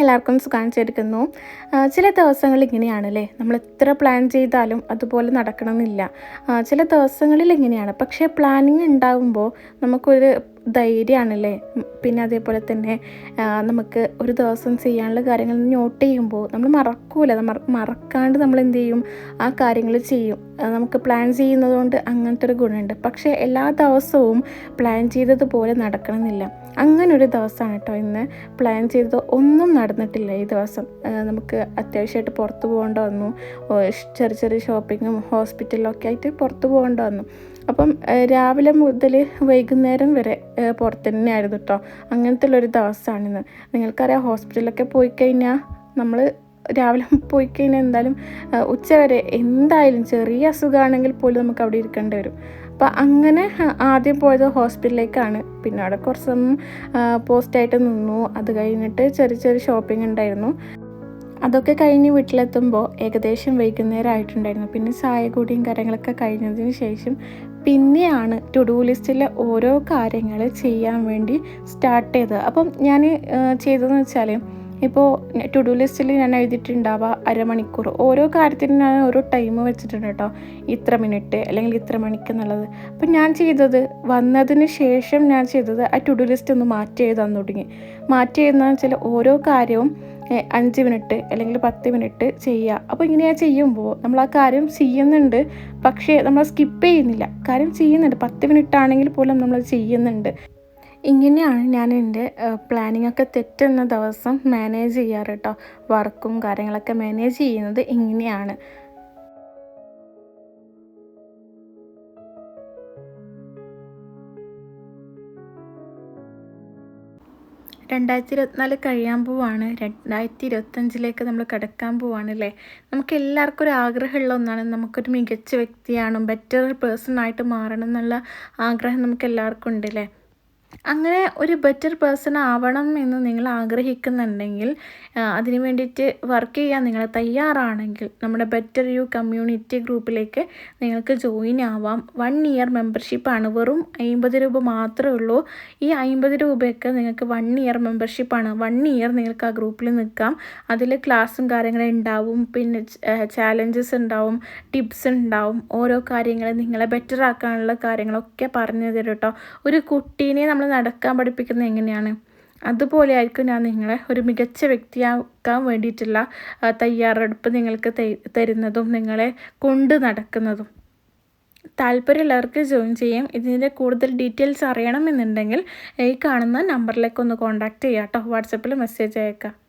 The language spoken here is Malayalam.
എല്ലാവർക്കും സുഖാണിച്ചെടുക്കുന്നു ചില ദിവസങ്ങൾ ഇങ്ങനെയാണല്ലേ? നമ്മൾ എത്ര പ്ലാൻ ചെയ്താലും അതുപോലെ നടക്കണമെന്നില്ല. ചില ദിവസങ്ങളിൽ ഇങ്ങനെയാണ്. പക്ഷേ പ്ലാനിങ് ഉണ്ടാകുമ്പോൾ നമുക്കൊരു ധൈര്യമാണല്ലേ? പിന്നെ അതേപോലെ തന്നെ നമുക്ക് ഒരു ദിവസം ചെയ്യാനുള്ള കാര്യങ്ങൾ നോട്ട് ചെയ്യുമ്പോൾ നമ്മൾ മറക്കൂല. മറക്കാണ്ട് നമ്മൾ എന്ത് ചെയ്യും? ആ കാര്യങ്ങൾ ചെയ്യും. നമുക്ക് പ്ലാൻ ചെയ്യുന്നതുകൊണ്ട് അങ്ങനത്തെ ഒരു ഗുണമുണ്ട്. പക്ഷേ എല്ലാ ദിവസവും പ്ലാൻ ചെയ്തതുപോലെ നടക്കണമെന്നില്ല. അങ്ങനെ ഒരു ദിവസമാണ് കേട്ടോ ഇന്ന് പ്ലാൻ ചെയ്തത്. ഒന്നും നടന്നിട്ടില്ല ഈ ദിവസം. നമുക്ക് അത്യാവശ്യമായിട്ട് പുറത്ത് പോകേണ്ട വന്നു. ചെറിയ ചെറിയ ഷോപ്പിങ്ങും ഹോസ്പിറ്റലിലൊക്കെ ആയിട്ട് പുറത്ത് പോകേണ്ട വന്നു. അപ്പം രാവിലെ മുതൽ വൈകുന്നേരം വരെ പുറത്ത് തന്നെയായിരുന്നു കേട്ടോ അങ്ങനത്തെ ഉള്ളൊരു ദിവസമാണിന്ന് നിങ്ങൾക്കറിയാം ഹോസ്പിറ്റലിലൊക്കെ പോയി കഴിഞ്ഞാൽ നമ്മൾ രാവിലെ പോയി കഴിഞ്ഞാൽ എന്തായാലും ഉച്ച ഉച്ചവരെ എന്തായാലും ചെറിയ അസുഖമാണെങ്കിൽ പോലും നമുക്ക് അവിടെ ഇരിക്കേണ്ടി വരും. അപ്പം അങ്ങനെ ആദ്യം പോയത് ഹോസ്പിറ്റലിലേക്കാണ്. പിന്നെ അവിടെ കുറച്ച് പോസ്റ്റായിട്ട് നിന്നു. അത് കഴിഞ്ഞിട്ട് ചെറിയ ചെറിയ ഷോപ്പിംഗ് ഉണ്ടായിരുന്നു. അതൊക്കെ കഴിഞ്ഞ് വീട്ടിലെത്തുമ്പോൾ ഏകദേശം വൈകുന്നേരം ആയിട്ടുണ്ടായിരുന്നു പിന്നെ ചായ കൂടിയും കാര്യങ്ങളൊക്കെ കഴിഞ്ഞതിന് ശേഷം പിന്നെയാണ് ടു ഡു ലിസ്റ്റിലെ ഓരോ കാര്യങ്ങൾ ചെയ്യാൻ വേണ്ടി സ്റ്റാർട്ട് ചെയ്തത്. അപ്പം ഞാൻ ചെയ്തതെന്ന് വെച്ചാൽ ഇപ്പോൾ ടു ഡു ലിസ്റ്റിൽ ഞാൻ എഴുതിയിട്ടുണ്ടാവുക അരമണിക്കൂർ. ഓരോ കാര്യത്തിനും ഞാൻ ഓരോ ടൈം വെച്ചിട്ടുണ്ട് കേട്ടോ. ഇത്ര മിനിറ്റ് അല്ലെങ്കിൽ ഇത്ര മണിക്ക് എന്നുള്ളത്. അപ്പം ഞാൻ ചെയ്തത് വന്നതിന് ശേഷം ഞാൻ ചെയ്തത് ആ ടു ഡു ലിസ്റ്റ് ഒന്ന് മാറ്റി എഴുതാൻ തുടങ്ങി. മാറ്റി എഴുതാന്ന് വെച്ചാൽ ഓരോ കാര്യവും അഞ്ച് മിനിറ്റ് അല്ലെങ്കിൽ പത്ത് മിനിറ്റ് ചെയ്യുക. അപ്പോൾ ഇങ്ങനെയാ ചെയ്യുമ്പോൾ നമ്മൾ ആ കാര്യം ചെയ്യുന്നുണ്ട്. പക്ഷേ നമ്മൾ സ്കിപ്പ് ചെയ്യുന്നില്ല. കാര്യം ചെയ്യുന്നുണ്ട്. പത്ത് മിനിറ്റ് ആണെങ്കിൽ പോലും നമ്മൾ ചെയ്യുന്നുണ്ട്. ഇങ്ങനെയാണ് ഞാൻ എന്റെ പ്ലാനിംഗ് ഒക്കെ തെറ്റുന്ന ദിവസം മാനേജ് ചെയ്യാറ് കേട്ടോ വർക്കും കാര്യങ്ങളൊക്കെ മാനേജ് ചെയ്യുന്നത് ഇങ്ങനെയാണ്. രണ്ടായിരത്തി ഇരുപത്തിനാല് കഴിയാൻ പോവാണ്. രണ്ടായിരത്തി ഇരുപത്തഞ്ചിലേക്ക് നമ്മൾ കിടക്കാൻ പോവാണ് അല്ലേ നമുക്ക് എല്ലാവർക്കും ഒരു ആഗ്രഹമുള്ള ഒന്നാണ്. നമുക്കൊരു മികച്ച വ്യക്തിയാണ് ബെറ്റർ പേഴ്സൺ ആയിട്ട് മാറണം എന്നുള്ള ആഗ്രഹം നമുക്ക് എല്ലാവർക്കും ഉണ്ട് അല്ലേ അങ്ങനെ ഒരു ബെറ്റർ പേഴ്സൺ ആവണം എന്ന് നിങ്ങൾ ആഗ്രഹിക്കുന്നുണ്ടെങ്കിൽ അതിന് വേണ്ടിയിട്ട് വർക്ക് ചെയ്യാൻ നിങ്ങൾ തയ്യാറാണെങ്കിൽ നമ്മുടെ ബെറ്റർ യു കമ്മ്യൂണിറ്റി ഗ്രൂപ്പിലേക്ക് നിങ്ങൾക്ക് ജോയിൻ ആവാം. വൺ ഇയർ മെമ്പർഷിപ്പാണ് വെറും അമ്പത് രൂപ മാത്രമേ ഉള്ളൂ. ഈ അമ്പത് രൂപയൊക്കെ നിങ്ങൾക്ക് വൺ ഇയർ മെമ്പർഷിപ്പാണ് വൺ ഇയർ നിങ്ങൾക്ക് ആ ഗ്രൂപ്പിൽ നിൽക്കാം. അതിൽ ക്ലാസ്സും കാര്യങ്ങളും ഉണ്ടാവും. പിന്നെ ചാലഞ്ചസ് ഉണ്ടാവും. ടിപ്സ് ഉണ്ടാവും. ഓരോ കാര്യങ്ങൾ നിങ്ങളെ ബെറ്റർ ആക്കാനുള്ള കാര്യങ്ങളൊക്കെ പറഞ്ഞു തരും കേട്ടോ. ഒരു കുട്ടീനെ നമ്മൾ നടക്കാൻ പഠിപ്പിക്കുന്നത് എങ്ങനെയാണ്? അതുപോലെ ആയിരിക്കും ഞാൻ നിങ്ങളെ ഒരു മികച്ച വ്യക്തിയാക്കാൻ വേണ്ടിയിട്ടുള്ള തയ്യാറെടുപ്പ് നിങ്ങൾക്ക് തരുന്നതും നിങ്ങളെ കൊണ്ട് നടക്കുന്നതും. താല്പര്യമുള്ളവർക്ക് ജോയിൻ ചെയ്യാം. ഇതിന്റെ കൂടുതൽ ഡീറ്റെയിൽസ് അറിയണമെന്നുണ്ടെങ്കിൽ ഈ കാണുന്ന നമ്പറിലേക്ക് ഒന്ന് കോൺടാക്റ്റ് ചെയ്യാം കേട്ടോ വാട്സപ്പിൽ മെസ്സേജ് അയക്കാം